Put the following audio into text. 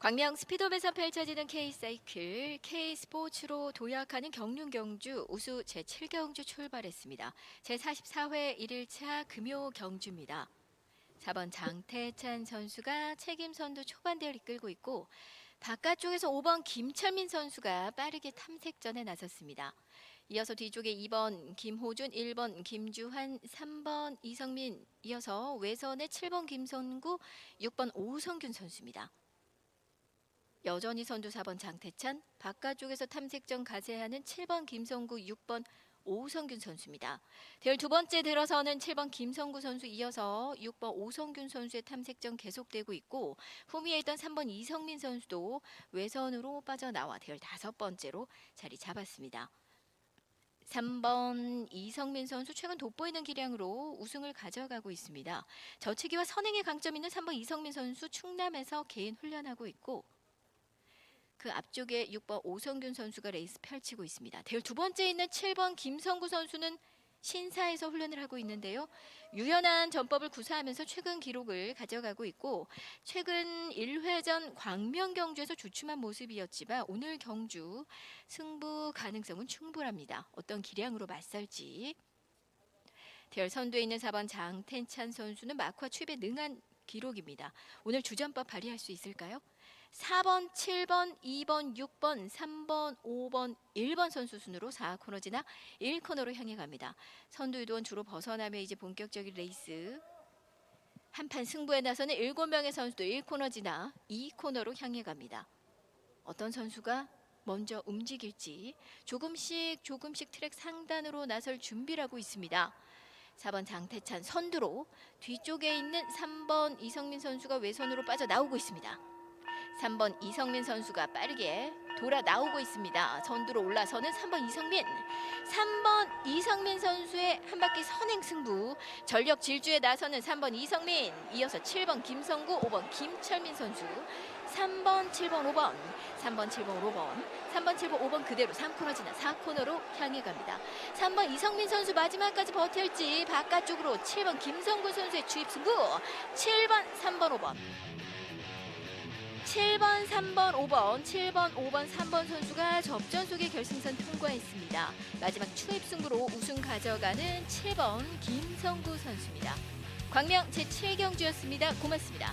광명 스피드업에서 펼쳐지는 K사이클, K스포츠로 도약하는 경륜 경주 우수 제7경주 출발했습니다. 제44회 1일차 금요 경주입니다. 4번 장태찬 선수가 책임 선두 초반대를 이끌고 있고 바깥쪽에서 5번 김철민 선수가 빠르게 탐색전에 나섰습니다. 이어서 뒤쪽에 2번 김호준, 1번 김주환, 3번 이성민, 이어서 외선의 7번 김선구, 6번 오성균 선수입니다. 여전히 선두 4번 장태찬, 바깥쪽에서 탐색전 가세하는 7번 김성구, 6번 오성균 선수입니다. 대열 두 번째 들어서는 7번 김성구 선수 이어서 6번 오성균 선수의 탐색전 계속되고 있고 후미에 있던 3번 이성민 선수도 외선으로 빠져나와 대열 다섯 번째로 자리 잡았습니다. 3번 이성민 선수 최근 돋보이는 기량으로 우승을 가져가고 있습니다. 저치기와 선행의 강점 있는 3번 이성민 선수 충남에서 개인 훈련하고 있고 그 앞쪽에 6번 오성균 선수가 레이스 펼치고 있습니다. 대열 두 번째 있는 7번 김성구 선수는 신사에서 훈련을 하고 있는데요. 유연한 전법을 구사하면서 최근 기록을 가져가고 있고 최근 1회전 광명 경주에서 주춤한 모습이었지만 오늘 경주 승부 가능성은 충분합니다. 어떤 기량으로 맞설지 대열 선두에 있는 4번 장텐찬 선수는 마크와 추입에 능한 기록입니다. 오늘 주전법 발휘할 수 있을까요? 4번, 7번, 2번, 6번, 3번, 5번, 1번 선수 순으로 4코너 지나 1코너로 향해 갑니다. 선두 유도원 주로 벗어나며 이제 본격적인 레이스 한판 승부에 나서는 7명의 선수도 1코너 지나 2코너로 향해 갑니다. 어떤 선수가 먼저 움직일지 조금씩 조금씩 트랙 상단으로 나설 준비를 하고 있습니다. 4번 장태찬 선두로 뒤쪽에 있는 3번 이성민 선수가 외선으로 빠져나오고 있습니다. 3번 이성민 선수가 빠르게 돌아 나오고 있습니다. 선두로 올라서는 3번 이성민. 3번 이성민 선수의 한 바퀴 선행 승부. 전력 질주에 나서는 3번 이성민. 이어서 7번 김성구, 5번 김철민 선수. 3번, 7번, 5번. 3번, 7번, 5번. 3번, 7번, 5번 그대로 3코너 지나 4코너로 향해 갑니다. 3번 이성민 선수 마지막까지 버틸지 바깥쪽으로 7번 김성구 선수의 주입 승부. 7번, 3번, 5번. 7번, 3번, 5번, 7번, 5번, 3번 선수가 접전 속에 결승선 통과했습니다. 마지막 추입 승부로 우승 가져가는 7번 김성구 선수입니다. 광명 제7경주였습니다. 고맙습니다.